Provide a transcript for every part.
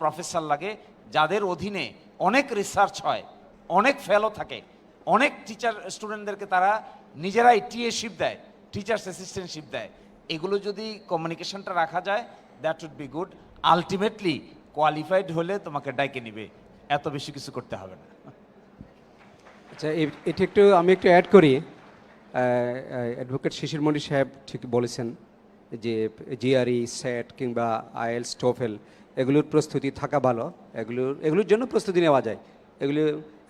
Professor লাগে, যাদের অধীনে অনেক রিসার্চ হয়, অনেক ফেলো থাকে, অনেক টিচার স্টুডেন্টদেরকে তারা নিজেরাই টিএশিপ দেয় টিচার্স অ্যাসিস্ট্যান্টশিপ দেয়। এগুলো যদি কমিউনিকেশনটা রাখা যায় that would be good ultimately qualified হলে তোমাকে ডাইকে নিবে। এত বেশি কিছু করতে হবে না। আচ্ছা এটা একটু আমি একটু অ্যাড করি। অ্যাডভোকেট শিশির মণি সাহেব ঠিক বলেছেন যে জিআরই সেট কিংবা আইএলস টোফেল এগুলোর প্রস্তুতি থাকা ভালো, এগুলোর এগুলোর জন্য প্রস্তুতি নেওয়া যায়। এগুলো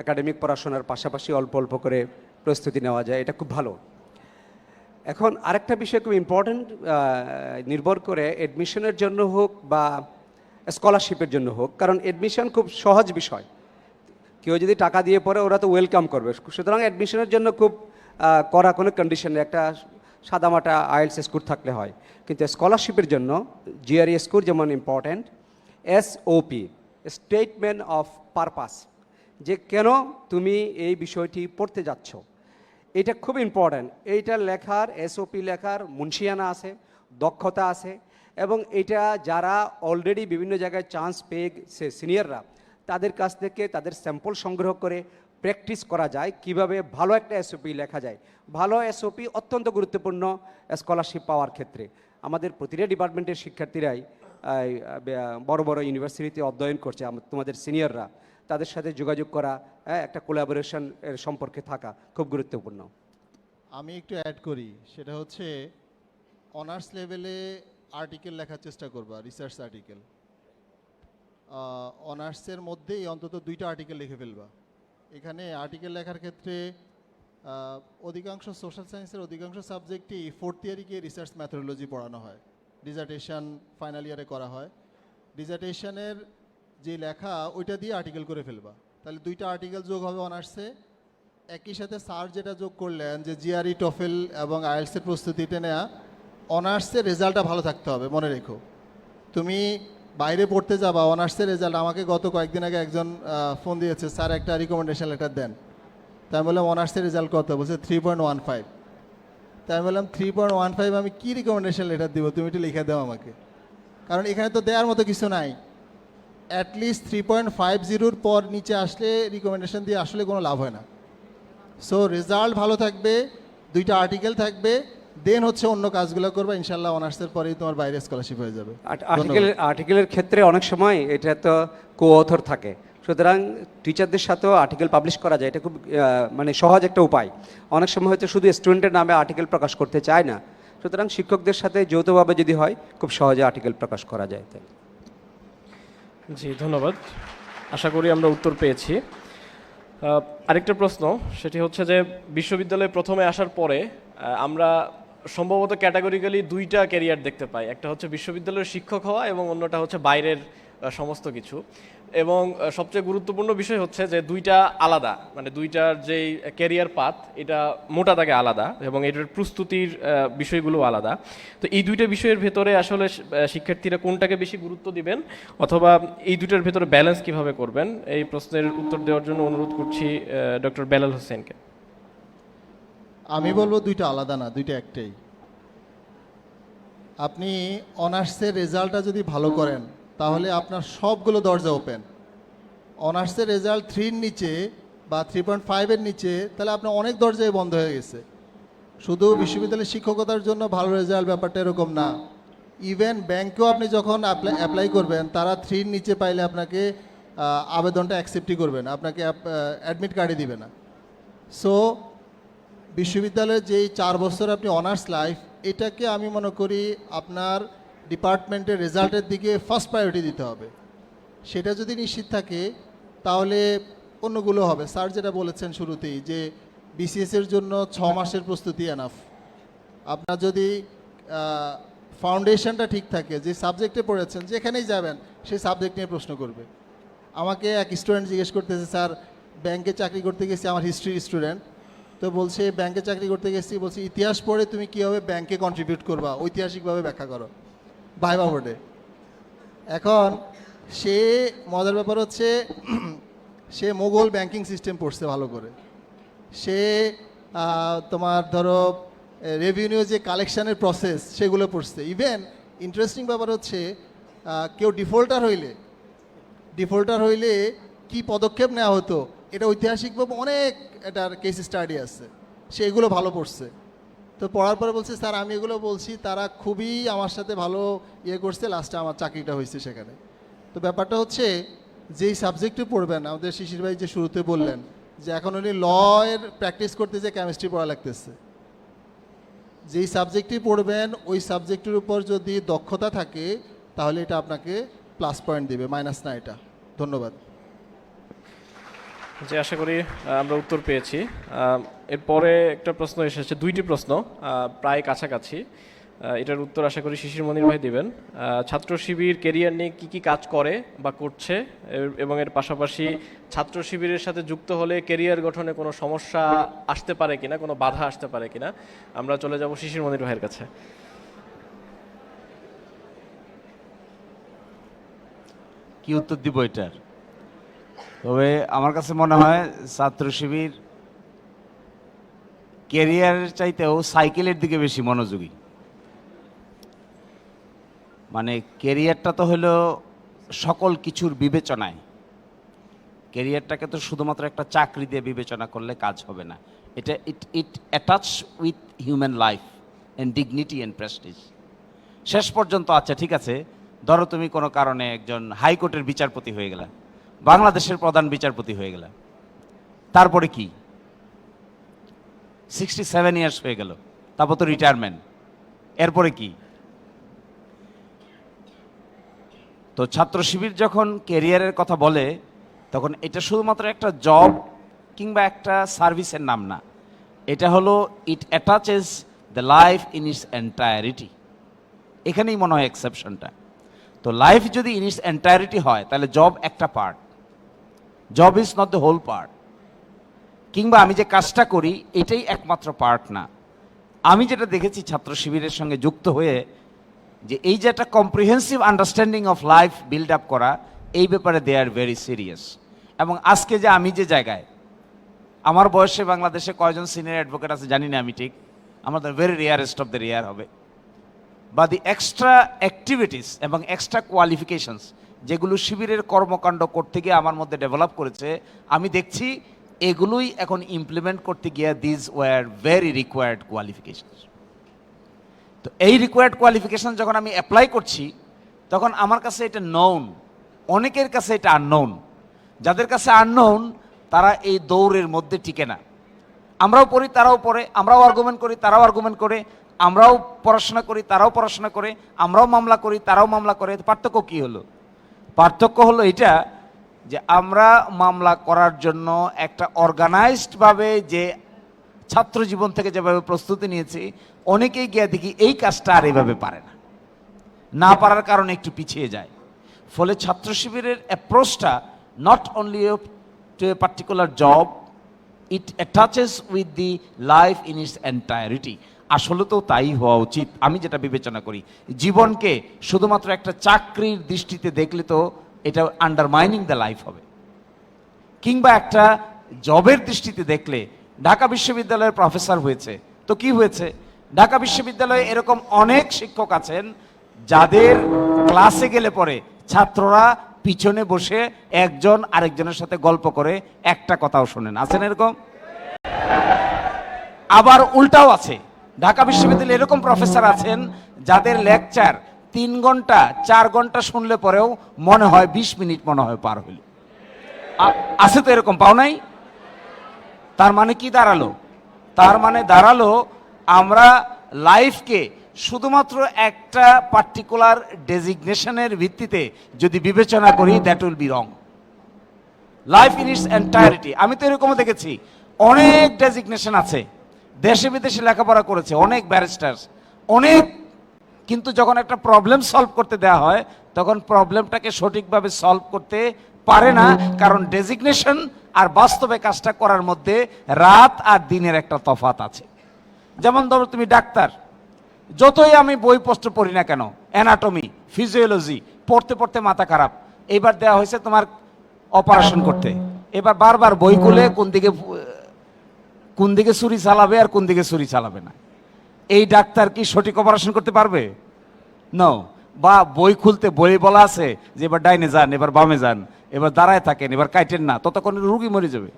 একাডেমিক পড়াশোনার পাশাপাশি অল্প অল্প করে প্রস্তুতি নেওয়া যায়, এটা খুব ভালো। এখন আরেকটা বিষয় খুব ইম্পর্ট্যান্ট নির্ভর করে অ্যাডমিশনের জন্য হোক বা স্কলারশিপের জন্য হোক, কারণ এডমিশন খুব সহজ বিষয়। কেউ যদি টাকা দিয়ে পড়ে, ওরা তো ওয়েলকাম করবে। সুতরাং অ্যাডমিশনের জন্য খুব কড়া কোনো কন্ডিশন একটা সাদামাটা আইএলস স্কোর থাকলে হয়। কিন্তু স্কলারশিপের জন্য জিআরই স্কোর যেমন important SOP statement of purpose যে কেন তুমি এই বিষয়টি পড়তে যাচ্ছ? এটা খুব ইম্পর্ট্যান্ট এইটা লেখার এসওপি লেখার মুন্সিয়ানা আছে, দক্ষতা আছে, এবং এটা যারা অলরেডি বিভিন্ন জায়গায় চান্স পেয়ে গেছে সিনিয়ররা তাদের কাছ থেকে তাদের স্যাম্পল সংগ্রহ করে প্র্যাকটিস করা যায়। কীভাবে ভালো একটা এসওপি লেখা যায়? ভালো এসওপি অত্যন্ত গুরুত্বপূর্ণ স্কলারশিপ পাওয়ার ক্ষেত্রে। আমাদের প্রতিটা ডিপার্টমেন্টের শিক্ষার্থীরাই বড় বড় ইউনিভার্সিটিতে অধ্যয়ন করছে তোমাদের সিনিয়ররা তাদের সাথে যোগাযোগ করা হ্যাঁ, একটা কোলাবোরেশন এর সম্পর্কে থাকা খুব গুরুত্বপূর্ণ। আমি একটু অ্যাড করি সেটা হচ্ছে অনার্স লেভেলে আর্টিকেল লেখার চেষ্টা করবা রিসার্চ আর্টিকেল অনার্সের মধ্যেই অন্তত দুইটা আর্টিকেল লিখে ফেলবা। এখানে আর্টিকেল লেখার ক্ষেত্রে অধিকাংশ সোশ্যাল সায়েন্সের অধিকাংশ সাবজেক্টই ফোর্থ ইয়ারে গিয়ে রিসার্চ ম্যাথোলজি পড়ানো হয়। ডিজার্টেশন ফাইনাল ইয়ারে করা হয়। ডিজার্টেশনের যে লেখা, ওইটা দিয়ে আর্টিকেল করে ফেলবা। তাহলে দুইটা আর্টিকেল যোগ হবে অনার্সে। একই সাথে স্যার যেটা যোগ করলেন যে জিআরই টফেল এবং আইএলসের প্রস্তুতিতে নেওয়া অনার্সের রেজাল্টটা ভালো থাকতে হবে, মনে রেখো। তুমি বাইরে পড়তে যাবা অনার্সের রেজাল্ট আমাকে গত কয়েকদিন আগে একজন ফোন দিয়েছে, স্যার একটা রিকমেন্ডেশন লেটার দেন। তাই বললাম অনার্সের রেজাল্ট কত? বলছে থ্রি পয়েন্ট ওয়ান ফাইভ তাই আমি বললাম থ্রি পয়েন্ট ওয়ান ফাইভ আমি কী রিকমেন্ডেশন লেটার দিব? তুমি একটু লিখে দাও আমাকে। কারণ এখানে তো দেওয়ার মতো কিছু নাই। অ্যাটলিস্ট থ্রি পয়েন্ট ফাইভ জিরোর পর নিচে আসলে রিকমেন্ডেশন দিয়ে আসলে কোনো লাভ হয় না। সো রেজাল্ট ভালো থাকবে দুইটা আর্টিকেল থাকবে দেন হচ্ছে অন্য কাজগুলো করবে ইনশাল্লাহ অনার্সের পরেই তোমার বাইরে স্কলারশিপ হয়ে যাবে। আর্টিকেল আর্টিকেলের ক্ষেত্রে অনেক সময় এটা তো কো অথর থাকে। সুতরাং টিচারদের সাথেও আর্টিকেল পাবলিশ করা যায়, এটা খুব মানে সহজ একটা উপায়। অনেক সময় হয়তো শুধু স্টুডেন্টের নামে আর্টিকেল প্রকাশ করতে চায় না। সুতরাং শিক্ষকদের সাথে যৌথভাবে যদি হয়, খুব সহজে আর্টিকেল প্রকাশ করা যায় তাই। জি, ধন্যবাদ। আশা করি আমরা উত্তর পেয়েছি। আরেকটা প্রশ্ন, সেটি হচ্ছে যে বিশ্ববিদ্যালয়ে প্রথমে আসার পরে আমরা সম্ভবত ক্যাটাগরিক্যালি দুইটা ক্যারিয়ার দেখতে পাই। একটা হচ্ছে বিশ্ববিদ্যালয়ের শিক্ষক হওয়া এবং অন্যটা হচ্ছে বাইরের সমস্ত কিছু। এবং সবচেয়ে গুরুত্বপূর্ণ বিষয় হচ্ছে যে দুইটা আলাদা মানে দুইটার যেই ক্যারিয়ার পাথ এটা মোটা দাগে আলাদা এবং এটার প্রস্তুতির বিষয়গুলো আলাদা। তো এই দুইটা বিষয়ের ভেতরে আসলে শিক্ষার্থীরা কোনটাকে বেশি গুরুত্ব দিবেন অথবা এই দুইটার ভেতরে ব্যালেন্স কীভাবে করবেন? এই প্রশ্নের উত্তর দেওয়ার জন্য অনুরোধ করছি ডক্টর বেলাল হোসেনকে। আমি বলব দুইটা আলাদা না, দুইটা একটাই। আপনি অনার্সের রেজাল্টটা যদি ভালো করেন তাহলে আপনার সবগুলো দরজা ওপেন অনার্সের রেজাল্ট থ্রির নিচে বা থ্রি পয়েন্ট ফাইভের নিচে, তাহলে আপনার অনেক দরজায় বন্ধ হয়ে গেছে। শুধু বিশ্ববিদ্যালয়ের শিক্ষকতার জন্য ভালো রেজাল্ট ব্যাপারটা এরকম না। ইভেন ব্যাংকেও আপনি যখন অ্যাপ্লাই অ্যাপ্লাই করবেন, তারা থ্রির নিচে পাইলে আপনাকে আবেদনটা অ্যাকসেপ্টই করবেন আপনাকে অ্যাডমিট কার্ডই দিবে না। সো বিশ্ববিদ্যালয়ের যেই চার বছর আপনি অনার্স লাইফ এটাকে আমি মনে করি আপনার ডিপার্টমেন্টের রেজাল্টের দিকে ফার্স্ট প্রায়োরিটি দিতে হবে। সেটা যদি নিশ্চিত থাকে, তাহলে অন্যগুলো হবে। স্যার যেটা বলেছেন শুরুতেই যে বিসিএস এর জন্য ছ মাসের প্রস্তুতি এনাফ আপনার যদি ফাউন্ডেশনটা ঠিক থাকে, যে সাবজেক্টে পড়েছেন, যেখানেই যাবেন সেই সাবজেক্ট নিয়ে প্রশ্ন করবে। আমাকে এক স্টুডেন্ট জিজ্ঞেস করতেছে, স্যার ব্যাংকে চাকরি করতে গেছি, আমার হিস্ট্রি স্টুডেন্ট তো বলছে ব্যাংকে চাকরি করতে গেছি। বলছে, ইতিহাস পড়ে তুমি কীভাবে ব্যাংকে কন্ট্রিবিউট করবা? ঐতিহাসিকভাবে ব্যাখ্যা করো। ভাইবা বোর্ডে এখন, সে মজার ব্যাপার হচ্ছে, সে মোগল ব্যাংকিং সিস্টেম পড়ছে ভালো করে। সে তোমার ধরো রেভিনিউ যে কালেকশানের প্রসেস সেগুলো পড়ছে। ইভেন ইন্টারেস্টিং ব্যাপার হচ্ছে কেউ ডিফল্টার হইলে ডিফল্টার হইলে কি পদক্ষেপ নেওয়া হতো, এটা ঐতিহাসিকভাবে অনেক এটার কেস স্টাডি আছে। সে এগুলো ভালো পড়ছে। তো পড়ার পরে বলছে, স্যার, আমি এগুলো বলছি, তারা খুবই আমার সাথে ভালো ইয়ে করছে লাস্টে আমার চাকরিটা হয়েছে সেখানে। তো ব্যাপারটা হচ্ছে, যেই সাবজেক্টে পড়বেন, আমাদের শিশির ভাই যে শুরুতে বললেন, যে এখন উনি ল এর প্র্যাকটিস করতে যে কেমিস্ট্রি পড়া লাগতেছে। যেই সাবজেক্টই পড়বেন, ওই সাবজেক্টের উপর যদি দক্ষতা থাকে, তাহলে এটা আপনাকে প্লাস পয়েন্ট দেবে মাইনাস না এটা। ধন্যবাদ। যে আশা করি আমরা উত্তর পেয়েছি। এরপরে একটা প্রশ্ন এসেছে, দুইটি প্রশ্ন প্রায় কাছাকাছি। এটার উত্তর আশা করি শিশির মনির ভাই দিবেন। ছাত্র শিবির কেরিয়ার নিয়ে কি কি কাজ করে বা করছে এবং এর পাশাপাশি ছাত্র শিবিরের সাথে যুক্ত হলে কেরিয়ার গঠনে কোনো সমস্যা আসতে পারে কিনা, কোনো বাধা আসতে পারে কিনা, আমরা চলে যাব শিশির মনির ভাইয়ের কাছে। কি উত্তর দিব এটার? তবে আমার কাছে মনে হয় ছাত্র শিবির ক্যারিয়ারের চাইতেও সাইকেলের দিকে বেশি মনোযোগী। মানে ক্যারিয়ারটা তো হলো সকল কিছুর বিবেচনায়। ক্যারিয়ারটাকে তো শুধুমাত্র একটা চাকরি দিয়ে বিবেচনা করলে কাজ হবে না। এটা it it attach with human life and dignity and prestige শেষ পর্যন্ত আচ্ছা ঠিক আছে, ধরো তুমি কোনো কারণে একজন হাইকোর্টের বিচারপতি হয়ে গেলা। বাংলাদেশের প্রধান বিচারপতি হয়ে গেলা তারপরে কি? সিক্সটি সেভেন ইয়ার্স হয়ে গেল, তারপর তো রিটায়ারমেন্ট এরপরে কি? তো ছাত্র শিবির যখন কেরিয়ারের কথা বলে, তখন এটা শুধুমাত্র একটা জব কিংবা একটা সার্ভিসের নাম না। এটা হলো it attaches the life in its entirety এখানেই মনে হয় এক্সেপশনটা তো লাইফ যদি ইন ইটস এন্টায়ারিটি হয়, তাহলে জব একটা part job is not the whole part কিংবা আমি যে কাজটা করি, এটাই একমাত্র পার্ট না। আমি যেটা দেখেছি ছাত্র শিবিরের সঙ্গে যুক্ত হয়ে, যে এই যে একটা comprehensive understanding of life build up করা, এই ব্যাপারে দে আর ভেরি সিরিয়াস এবং আজকে যে আমি যে জায়গায়, আমার বয়সে বাংলাদেশে কয়জন সিনিয়র অ্যাডভোকেট আছে জানি না আমি ঠিক। আমাদের very rarest of the rare হবে। বা দি এক্সট্রা অ্যাক্টিভিটিস এবং এক্সট্রা কোয়ালিফিকেশনস যেগুলো শিবিরের কর্মকাণ্ড করতে গিয়ে আমার মধ্যে ডেভেলপ করেছে, আমি দেখছি এগুলোই এখন ইমপ্লিমেন্ট করতে গিয়ে these were very required qualifications তো এই রিকোয়ার্ড কোয়ালিফিকেশন যখন আমি অ্যাপ্লাই করছি, তখন আমার কাছে এটা নৌন অনেকের কাছে এটা আননোন যাদের কাছে আননোন তারা এই দৌড়ের মধ্যে টিকে না। আমরাও পড়ি, তারাও পড়ে, আমরাও আর্গুমেন্ট করি, তারাও আর্গুমেন্ট করে, আমরাও পড়াশোনা করি, তারাও পড়াশোনা করে, আমরাও মামলা করি, তারাও মামলা করে, পার্থক্য কি হলো? পার্থক্য হলো এটা যে আমরা মামলা করার জন্য একটা অর্গানাইজডভাবে যে ছাত্র জীবন থেকে যেভাবে প্রস্তুতি নিয়েছি, অনেকেই গিয়ে দেখি এই কাজটা আর এভাবে পারে না। না পারার কারণে একটু পিছিয়ে যায়। ফলে ছাত্র শিবিরের অ্যাপ্রোচটা not only to a particular job it attaches with the life in its entirety আসলে তো তাই হওয়া উচিত। আমি যেটা বিবেচনা করি, জীবনকে শুধুমাত্র একটা চাকরির দৃষ্টিতে দেখলে তো এটা আন্ডারমাইনিং দ্য লাইফ হবে। কিংবা একটা জবের দৃষ্টিতে দেখলে, ঢাকা বিশ্ববিদ্যালয়ের প্রফেসর হয়েছে। তো কি হয়েছে? ঢাকা বিশ্ববিদ্যালয়ে এরকম অনেক শিক্ষক আছেন, যাদের ক্লাসে গেলে পরে ছাত্ররা পিছনে বসে একজন আরেকজনের সাথে গল্প করে একটা কথাও শোনেন। আছেন এরকম? আবার উল্টাও আছে। ঢাকা বিশ্ববিদ্যালয়ে এরকম প্রফেসর আছেন যাদের লেকচার তিন ঘণ্টা, চার ঘণ্টা শুনলে পরেও মনে হয় বিশ মিনিট মনে হয় পার হইল। আছে তো এরকম, পাও নাই? তার মানে কি দাঁড়াল? তার মানে দাঁড়াল আমরা লাইফকে শুধুমাত্র একটা পার্টিকুলার ডেজিগনেশনের ভিত্তিতে যদি বিবেচনা করি that will be wrong life in its entirety আমি তো এরকমও দেখেছি। অনেক ডেজিগনেশন আছে। দেশে বিদেশে লেখাপড়া করেছে, অনেক ব্যারিস্টার্স অনেক, কিন্তু যখন একটা প্রবলেম সলভ করতে দেওয়া হয়, তখন প্রবলেমটাকে সঠিকভাবে সলভ করতে পারে না, কারণ ডেজিগনেশন আর বাস্তবে কাজটা করার মধ্যে রাত আর দিনের একটা তফাত আছে। যেমন ধরো তুমি ডাক্তার, যতই আমি বইপত্র পড়ি না কেন অ্যানাটমি ফিজিওলজি পড়তে পড়তে মাথা খারাপ এইবার দেওয়া হয়েছে তোমার অপারেশন করতে। এবার বারবার বই খুলে কোন দিকে কোন দিকে ছুরি চালাবে আর কোন দিকে ছুরি চালাবে না। এই ডাক্তার কি সঠিক অপারেশন করতে পারবে? নো বা বই খুলতে বই বলা আছে যে এবার ডাইনে যান, এবার বামে যান, এবার দাঁড়ায় থাকেন, এবার কাইটেন না, ততক্ষণ রুগী মরে যাবে।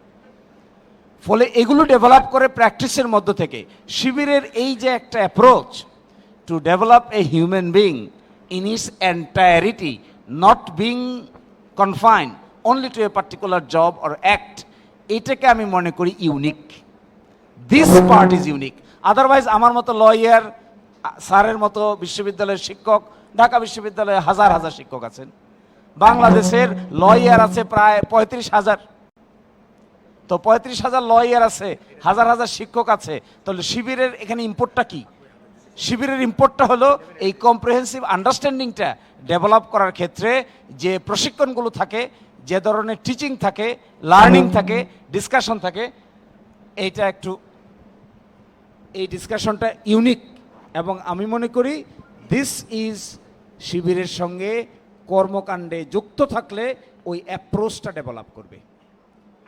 ফলে এগুলো ডেভেলপ করে প্র্যাকটিসের মধ্য থেকে শিবিরের এই যে একটা approach to develop a human being in its entirety not being confined only to a particular job or act এটাকে আমি মনে করি unique this part is unique otherwise আমার মতো লয়ার স্যারের মতো বিশ্ববিদ্যালয়ের শিক্ষক, ঢাকা বিশ্ববিদ্যালয়ে হাজার হাজার শিক্ষক আছেন। বাংলাদেশের লয়ার আছে প্রায় পঁয়ত্রিশ হাজার। তো পঁয়ত্রিশ হাজার লয়ার আছে, হাজার হাজার শিক্ষক আছে, তাহলে শিবিরের এখানে ইম্পোর্টটা কি? শিবিরের ইম্পোর্টটা হলো এই কম্প্রিহেন্সিভ আন্ডারস্ট্যান্ডিংটা ডেভেলপ করার ক্ষেত্রে যে প্রশিক্ষণগুলো থাকে, যে ধরনের টিচিং থাকে লার্নিং থাকে ডিসকাশন থাকে, এইটা একটু এই ডিসকাশনটা ইউনিক এবং আমি মনে করি দিস ইজ শিবিরের সঙ্গে কর্মকাণ্ডে যুক্ত থাকলে ওই অ্যাপ্রোচটা ডেভেলপ করবে।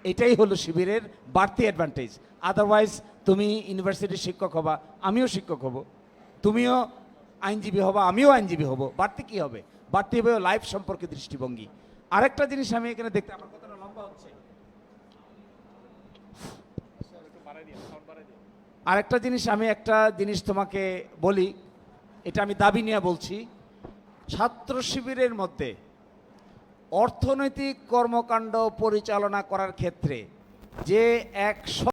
এটাই হলো শিবিরের বাড়তি অ্যাডভান্টেজ আদারওয়াইজ তুমি ইউনিভার্সিটির শিক্ষক হবা, আমিও শিক্ষক হব। তুমিও আইনজীবী হবা, আমিও আইনজীবী হব। বাড়তি কি হবে? বাড়তি হবে লাইফ সম্পর্কে দৃষ্টিভঙ্গি। আরেকটা জিনিস আমি এখানে দেখতে আমার কথাটা লম্বা হচ্ছে। আরেকটা জিনিস আমি একটা জিনিস তোমাকে বলি, এটা আমি দাবি নিয়ে বলছি। ছাত্র শিবিরের মধ্যে অর্থনৈতিক কর্মকাণ্ড পরিচালনা করার ক্ষেত্রে যে এক